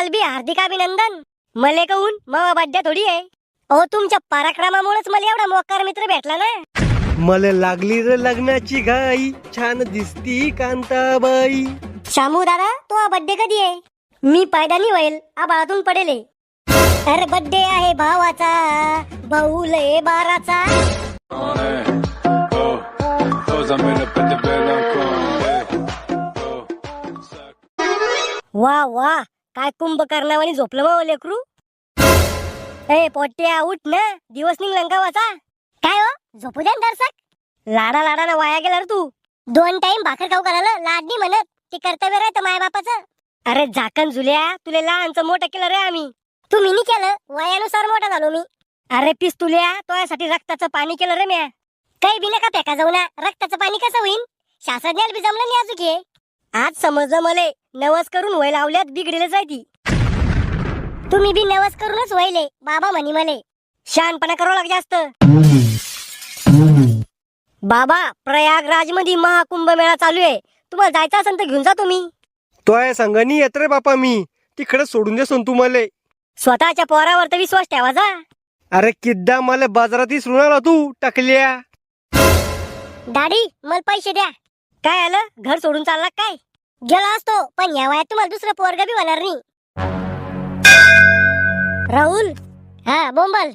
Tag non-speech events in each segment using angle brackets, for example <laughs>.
तुम्हाला बी हार्दिक अभिनंदन मले कहून मग बड्डे थोडी आहे अहो तुमच्या पराक्रमामुळेच मला एवढा मोकार मित्र भेटला ना मला लागली रे लग्नाची घाई छान दिसती कांताबाई शामू दादा तो बड्डे कधी आहे मी पायदानी होईल आबाळातून पडेल हे. अरे बड्डे आहे भावाचा भाऊ लय बाराचा Oh. Oh, वा वा काय कुंभकर्णावानी झोपलं मग लेकरू? ए पोट्या उठ ना. दिवस निघला का वाचा काय हो? झोपू द्या ना दर्शक लाडा लाडानं वाया गेला रे तू. दोन टाइम भाकर खाऊ करायला लाडणी म्हणत. ते कर्तव्य राहतं माय बापाचं अरे झाकण झुल्या. तुले लहानचं मोठं केलं रे आम्ही. तुम्ही नी केलं? वयानुसार मोठा झालो मी. अरे पिस्तुल्या. तोयासाठी रक्ताचं पाणी केलं रे म्या. काही बी नका फेका जाऊ ना. रक्ताचं पाणी कसं होईन? शास्त्रज्ञाला बी जमलं नाही अजून हे. आज समजलं मले नवस करून वय लावल्यात बिघडेल जायती. तुम्ही बी नवस करूनच वयले बाबा म्हणी मले. शहाणपणा करावं लाग जास्त बाबा प्रयागराजमध्ये महाकुंभ मेळा चालू आहे. तुम्हाला जायचं असेल तर घेऊन जा तुम्ही. तोय संघानी येत रे बापा मी. तिकडे सोडून दे सोन तू मले. स्वतःच्या पोरावर तर विश्वास ठेवा जा. अरे किद्दा मला बाजारात इसरून आला तू टकल्या. दाडी मला पैसे द्या. काय आलं? घर सोडून चालला काय? गेला असतो पण या वयात तुम्हाला दुसरं पोरग बी होणार नाही. राहुल हा बोंबल.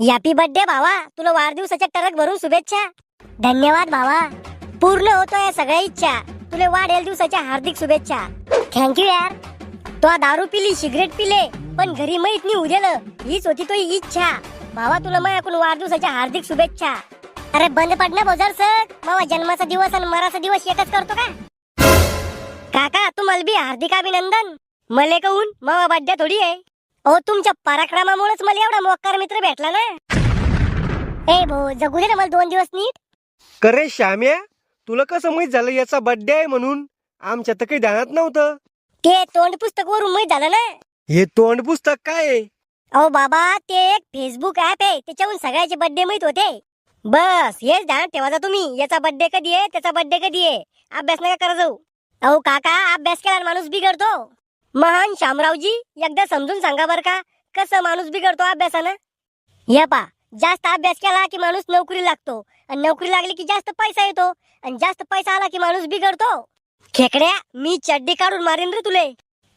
यापी बर्थडे भावा तुला वाढदिवसाच्या टरक भरून शुभेच्छा. धन्यवाद भावा. पूर्ण होतो या सगळ्या इच्छा. तुला वाढेल दिवसाच्या हार्दिक शुभेच्छा. थँक्यू यार. तो दारू पिली सिगरेट पिले पण घरी माहीत नाही उद्यालं. हीच होती तो इच्छा. भावा तुला माझ्याकडून वाढदिवसाच्या हार्दिक शुभेच्छा. अरे बंद पडणं बोजर सर. मावा जन्माचा दिवस आणि मराचा दिवस एकच करतो का? काका तुम्हाला बी हार्दिक अभिनंदन. मले कहून मावा बड्डे थोडी आहे. अहो तुमच्या पराक्रमामुळेच मला एवढा मोकार मित्र भेटला ना. ए भो जगू दे ना मला दोन दिवस नीट. करे श्याम्या तुला कसं माहीत झालं याचा बर्थडे आहे म्हणून? आमच्या तर काही ध्यानात नव्हतं. ते तोंड पुस्तक वरून माहीत झालं ना. हे तोंड पुस्तक काय आहे? अहो बाबा ते एक फेसबुक ऍप आहे. त्याच्यावरून सगळ्याचे बर्थडे माहीत होते. बस हेच ध्यान ठेवा जा तुम्ही. याचा बड्डे कधी आहे त्याचा बड्डे कधी आहे. अभ्यास नका करा जाऊ. अहो काका अभ्यास केला माणूस बिघडतो. महान शामरावजी एकदा समजून सांगा बर का कसं माणूस बिघडतो अभ्यासानं? या पा जास्त अभ्यास केला की माणूस नोकरी लागतो. आणि नोकरी लागली की जास्त पैसा येतो. आणि जास्त पैसा आला की माणूस बिघडतो. खेकड्या मी चड्डी काढून मारेन रे तुले.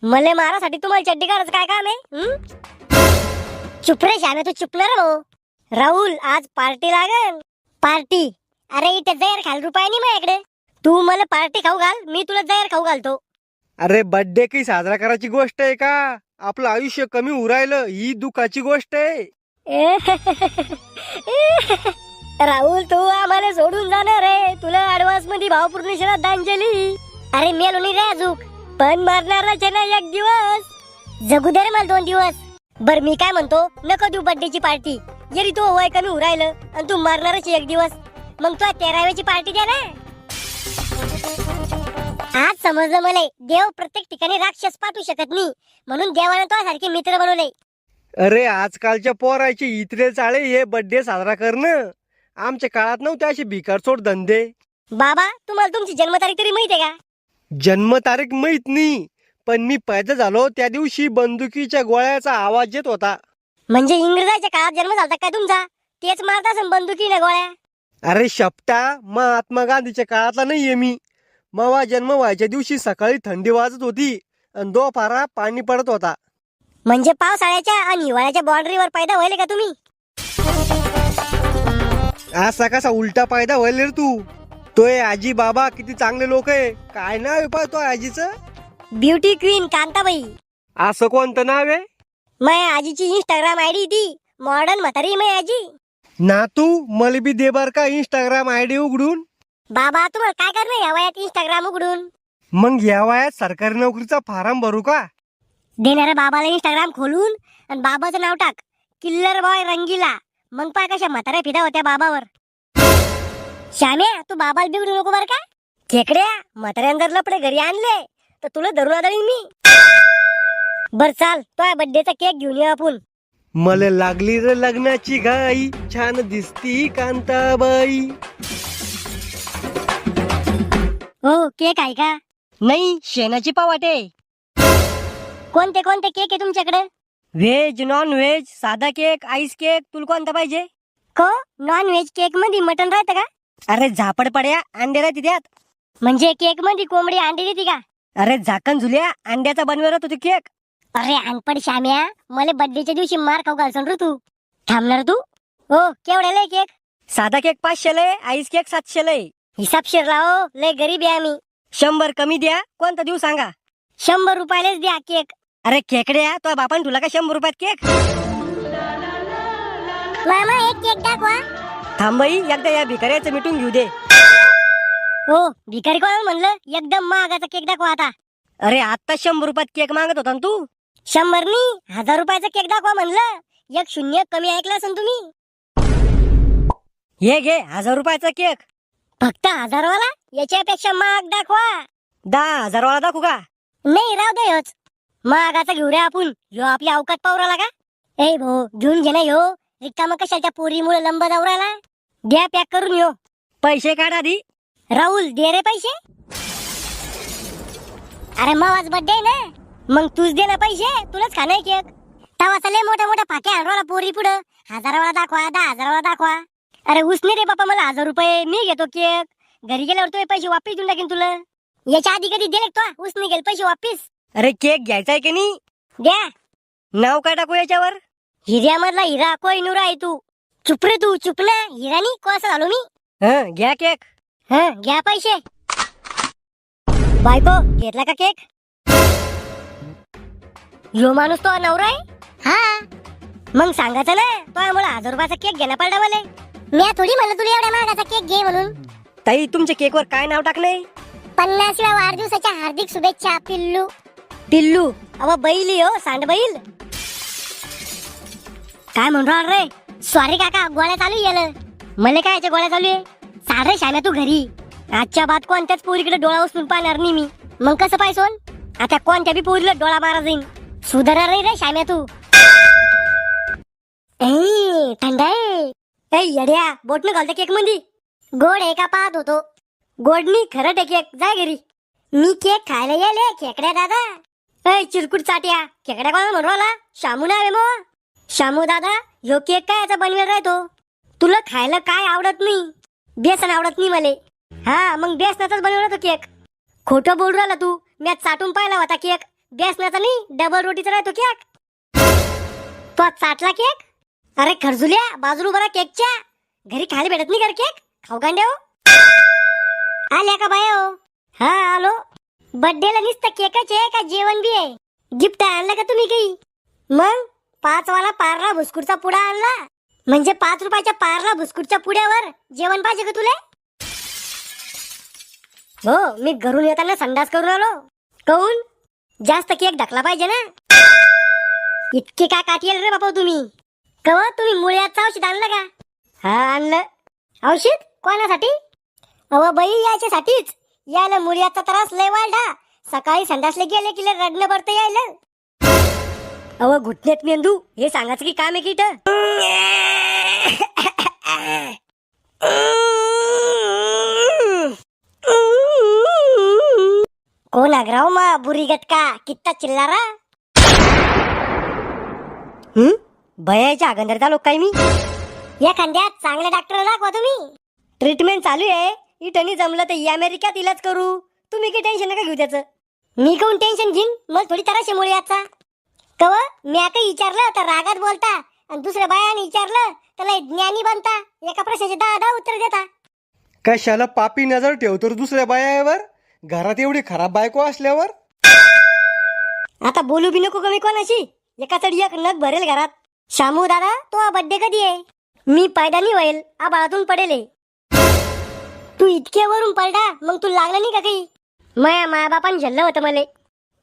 मले मारासाठी तुम्हाला चड्डी काढायचं काय काम आहे चुप रे श्यामे तू चुपलं ना रे भाऊ राहुल आज पार्टी लागल. पार्टी? अरे इथे जैर खाल रुपये नाही माझ्याकडे. तू मला पार्टी खाऊ घाल मी तुला जैर खाऊ घालतो. अरे बर्थडे काही साजरा करायची गोष्ट आहे का? आपलं आयुष्य कमी उरायलं ही दुखाची गोष्ट आहे. <laughs> राहुल तू आम्हाला सोडून जाणार रे तुला ऍडव्हान्समध्ये भावपूर्ण श्रद्धांजली. अरे मेलो नाही रे अजूक. पण मरणारच आहे ना एक दिवस. जगू दे रे मला दोन दिवस. बर मी काय म्हणतो? नको देऊ बर्थडेची पार्टी जरी तू वय कमी उरायलं आणि तू मरणारच एक दिवस मग तू तेराव्याची पार्टी द्या ना. आज समजलं मला देव प्रत्येक ठिकाणी राक्षस पाठवू शकत नाही. म्हणून देवानं तो सारखे मित्र बनवले. अरे आजकालच्या पोराचे इतरे चाळे हे बर्थडे साजरा करणं. आमच्या काळात नव्हते असे भिकारचोट धंदे. बाबा तुम्हाला तुमची जन्मतारीख तरी माहिती आहे का? जन्मतारीख माहीत नाही पण मी पैदा झालो त्या दिवशी बंदुकीच्या गोळ्याचा आवाज येत होता. म्हणजे इंग्रजाच्या काळात जन्म झाला काय तुमचा? तेच मारत असेल बंदुकीने गोळ्या. अरे शपटा महात्मा गांधीच्या काळातला नाहीये मी. मवा जन्म व्हायच्या दिवशी सकाळी थंडी वाजत होती आणि दोपारा पाणी पडत होता. म्हणजे पावसाळ्याच्या आणि हिवाळ्याच्या बाउंड्रीवर पैदा व्हायले का तुम्ही? असा कसा उलटा पायदा व्हायला रे तू? तोय आजी बाबा किती चांगले लोक आहे. काय नाव आहे पाय तो आजीचं? Beauty queen Kantabai. असं कोणतं नाव आहे? मै आजीची इंस्टाग्राम आयडी ती मॉडर्न म्हातारी मै आजी। ना तू मला बी दे बर का इंस्टाग्राम आय डी उघडून? बाबा तुम्हाला काय करणं या वयात इंस्टाग्राम उघडून? मग या वयात सरकारी नोकरीचा फार्म भरू का? देणाऱ्या बाबाला इंस्टाग्राम खोलून आणि बाबाचं नाव टाक. Killer boy Rangeela. मग पाय कशा म्हाताऱ्या फिदा होत्या बाबावर. श्याम्या तू बाबाला बिघडू नको बर का? खेकड्या म्हाताऱ्यानं जर लपडे घरी आणले तर तुला धरून आदळीन मी. बर चाल तो बर्थडेचा केक घेऊन येऊ आपण. मला लागली रे लग्नाची घाई छान दिसती कांताबाई. हो केक आहे का? नाही शेणाची पावाटे. कोणते कोणते केक आहे तुमच्याकडे? व्हेज नॉन व्हेज साधा केक आईस केक तुला कोणता पाहिजे? को? नॉन व्हेज केकमध्ये मटन राहतं का? अरे झापड पड्या अंडे राहते त्यात. म्हणजे केकमध्ये कोंबडी अंडी देते का? अरे झाकण झुल्या अंड्याचा बनवेल होतो केक अरे अनपड श्याम्या मला बर्थडेच्या दिवशी मार खाऊ घालसन रे तू. थांबणार तू? हो केवढ्याला आहे केक? साधा केक पाचशे लय आईस केक सातशे लय. हिसाबशीर लाव लय गरीब आहे आम्ही. शंभर कमी द्या कोणता देऊ सांगा? शंभर रुपयालाच द्या केक. अरे केकड्या तो बापान तुला का शंभर रुपयात केक? मामा एक केक दाखवा. थांबई एकदा या भिकाऱ्याचं मिटून घेऊ दे. हो भिकारी कोण म्हणलं? एकदम महागाचा केक दाखवा आता. अरे आता शंभर रुपयात केक मागत होता ना तू? शंभर नी हजार रुपयाचा केक दाखवा म्हणलं. एक शून्य कमी ऐकलं असेल तुम्ही. हे घे हजार रुपयाचा केक. फक्त हजारवाला? याच्यापेक्षा महाग दाखवा. दहा हजार वाला दाखवू का? नाही राव दे महागाचा घेऊ रे आपण. ह्यो आपल्या अवकात पावराला का? ए भो घेऊन घे ना ह्यो रिकामा कशाच्या पोरीमुळे लंब दावराला द्या पॅक करून ह्यो पैसे काढ आधी. राहुल दे रे पैसे. अरे मावाच बर्थडे ना. मग तूच दे ना पैसे. तुलाच खाणार केक. तवा लय मोठ्या मोठ्या फाक्या आणला पोरी पुढं. हजारावाला दाखवा दहा हजारावाला दाखवा. अरे उसने रे बापा मला हजार रुपये मी घेतो केक. घरी गेल्यावर तुझे पैसे वापिस देऊन टाकेन तुला. याच्या आधी कधी दिले तो? उसने गेले पैसे वापिस. अरे केक घ्यायचा आहे की नाही? द्या. नाव काय टाकू याच्यावर? हिऱ्यामधला हिरा कोहिनुरा आहे तू. चुप रे तू चुप ना. हिरानी कोसा झालो मी. हं घ्या केक. हं घ्या पैसे. बायको घेतला का केक? यो माणूस तो नवरा आहे? हा. मग सांगायचं ना तो मला हजार रुपयाचा केक घेणं पडला मला मी थोडी म्हणलं तुला एवढ्या महागाचा केक घे म्हणून. ताई तुमच्या केकवर काय नाव टाकलंय? पन्नासव्या वाढदिवसाच्या हार्दिक शुभेच्छा पिल्लू. टिल्लू अव बैली हो सांड बैल. काय म्हणून राहिला रे? सॉरी काका गोळ्या चालू आहे मला काय याच्या गोळ्या चालू आहे? साडे श्याम्या तू घरी. आजच्या बाद कोणत्याच पोरीकडे डोळा उचलून पाहणार नाही मी. मग कसं सोन? आता कोणत्या बी पोरीला डोळा मारा जाईन. सुधारणार नाही रे शाम्या तू. ए, थंड आहे. ए येड्या बोटनं घालते केकमध्ये गोड एका का पाहत होतो. गोडनी खरं आहे केक जाय घरी. मी केक खायला येले खेकड्या दादा. ए चिरकुट चाट्या. खेकड्या कोणा म्हणवाला शामू ना मो. शामू दादा ह्यो केक काय याचा बनवेल राहतो तुला खायला काय आवडत नाही? बेसन आवडत नाही मले. हा मग बेसनाचाच बनवला तो केक खोटं बोलू राहिला तू. मी चाटून पाहिला होता केक बेसनाचा नाही डबल रोटीचा राहतो केक तो चाटला केक अरे खरजुल्या बाजूला बरा केकच्या घरी खायला भेटत नाही कर केक खाऊ गांड्या हो. आल्या का बाय हो? हा? आलो. बर्थडेला नुसतं केकच आहे का जेवण बी आहे? गिफ्ट आणलं का तुम्ही काही? मग? पाच वाला पारला भुसकुटचा पुडा आणला. म्हणजे पाच रुपयाच्या पारला भुसकुटच्या पुड्यावर जेवण पाहिजे का तुला? हो मी घरून येताना संडास करून आलो. काऊन? जास्त केक ढकला पाहिजे ना. इतके काय काठी रे बापा तुम्ही? कव तुम्ही मुळ्याचं औषध आणलं का? हा आणलं. औषध? कोणासाठी? अव बाई याच्यासाठीच. यायला मुळ्याचा त्रास लय वाढला. सकाळी संडासले गेले की रडणं पडतं यायला. अव घुटण्यात मेंदू हे सांगायचं की काम आहे की कोण अग्राव मा बुरी गटका कित्ता चिल्लारा? हं? भयाच्या आगंदरचा लोक काय मी? या खंड्यात चांगले डॉक्टर दाखवा तुम्ही. ट्रीटमेंट चालू आहे. इटनी जमलं तर अमेरिकेत इलाज करू. तुम्ही काही टेन्शन नका घेऊ त्याचं. मी कोण टेन्शन घेईन? मला थोडी तराशे मुळे याचा. कव मी काही विचारलं तर रागात बोलता. आणि दुसऱ्या बायाने विचारलं त्याला ज्ञानी बनता. एका प्रश्नाचे दहा दहा उत्तर देता. कशाला पापी नजर ठेवतो दुसऱ्या बायावर? घरात एवढी खराब बायको असल्यावर? आता बोलू बी नको कमी कोणाशी. एका चढ एक नग भरेल घरात. शामू दादा तो बड्डे कधी आहे? मी पायदानी होईल आबाळातून पडेल हे. तू इतके वरून पडला मग तू लागला नाही का काही? माया माया बापान झल्लं होतं मले.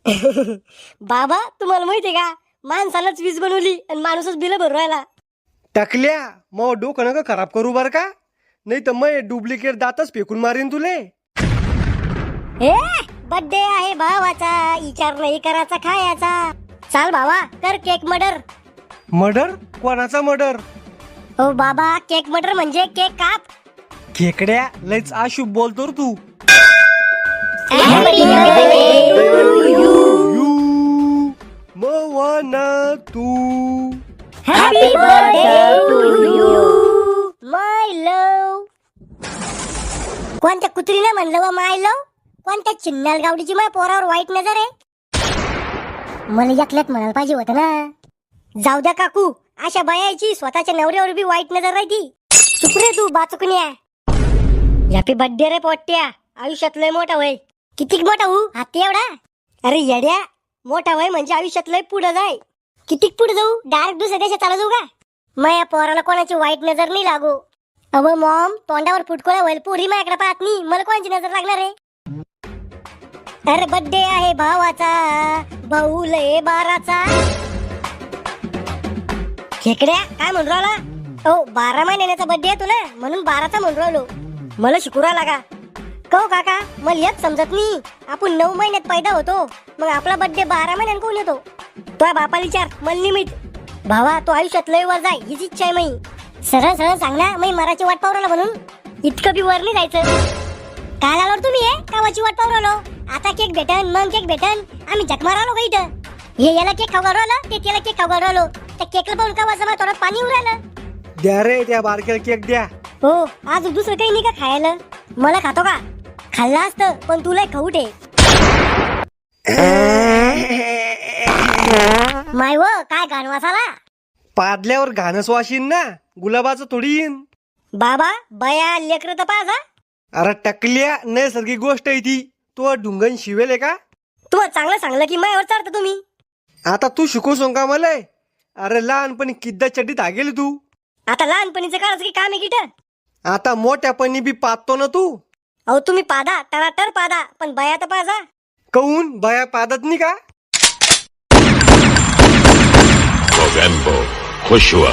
<laughs> बाबा तुम्हाला माहितीये का? माणसानंच वीज बनवली आणि माणूसच बिल भरू राहिला. टाकल्या मग डोकं नका खराब करू बर का? नाही तर मग डुप्लिकेट दातच फेकून मारीन तुले. ए बड्डे आहे भावाचा. विचार नाही करायचा खायचा. चाल भावा कर केक मर्डर मर्डर कोणाचा मर्डर हो बाबा केक मर्डर म्हणजे केक काप. खेकड्या लयच आशुभ बोलतो रे तू. Happy birthday to you. You ना तू. Happy birthday to you my love कोणत्या कुत्रीने म्हणलं व माय लव कोणत्या चिन्नाल गावडीची माय पोरावर वाईट नजर आहे. मला एकल्यात म्हणायला पाहिजे होतं ना. जाऊ द्या काकू अशा बायाची स्वतःच्या नवऱ्यावर बी वाईट नजर राहती चुक रे तू बाचुकण्या हॅपी बर्थडे रे पोट्ट्या आयुष्यात लय मोठा वय किती मोठा होऊ हाती एवढा? अरे येड्या मोठा वय म्हणजे आयुष्यात लय पुढे जाय. किती पुढे जाऊ? डायरेक्ट दुसऱ्या देशात चालू जाऊ का? मग या पोराला कोणाची वाईट नजर नाही लागू. अव मॉम तोंडावर फुटकोळा होईल पोरी माझ्याकडे पाहत नाही. मला कोणाची नजर लागणार आहे? अरे बड्डे आहे भावाचा भाऊ लय बाराचा. खेकड्या काय म्हणून राहिला? ओ बारा महिन्याचा बड्डे आहे तुला म्हणून बाराचा म्हणून राहिलो. मला शिकुरा लागा कहो काका मला येत समजत नाही. आपण नऊ महिन्यात पैदा होतो मग आपला बड्डे बारा महिन्यात कोण येतो? तो बापाला विचार मला लिमिट भावा तो आयुष्यात लय वर जाय हीच इच्छा आहे मई सरळ सरळ सांग ना मी मराठी वाट पावराला म्हणून. इतकं बी वर नाही जायचं. काल आलो तुम्ही हे? कावाची वाट पावरालो आता केक भेटन मग केक भेटन. आम्ही झक मारालो का इथं? हे याला केक खाऊ राहिलो? ते त्याला केक खाऊ राहिलो. त्या केकला पाहून का वाजमा थोडं पाणी राहिलं. द्या रे त्या बारक्याला केक द्या. हो आज दुसरं काही नाही का खायला? मला खातो का? खाल्लं असतं पण तुला खाऊ ठे माय व काय गाणवासाला पादल्यावर घाणस वाशीन ना गुलाबाचं थोडी येईन बाबा बया लेकर तर पाहा अरे टकल्या नैसर्गिक गोष्ट आहे ती. तो ढुंगण शिवेल आहे का? तुम्हाला चांगलं सांगलं की मायावर चढता तुम्ही. आता तू शिकवसोन का मला. अरे लहानपणी किद्दा चड्डी धागेल तू? आता लहानपणीचं काढायचं की काम आहे किट आता मोठ्यापणी बी पाहतो ना तू. अहो तुम्ही पादा टराटर पादा पण बया तर पाजा. कहून? बाया पादत नाही का? Mogambo, Joshua,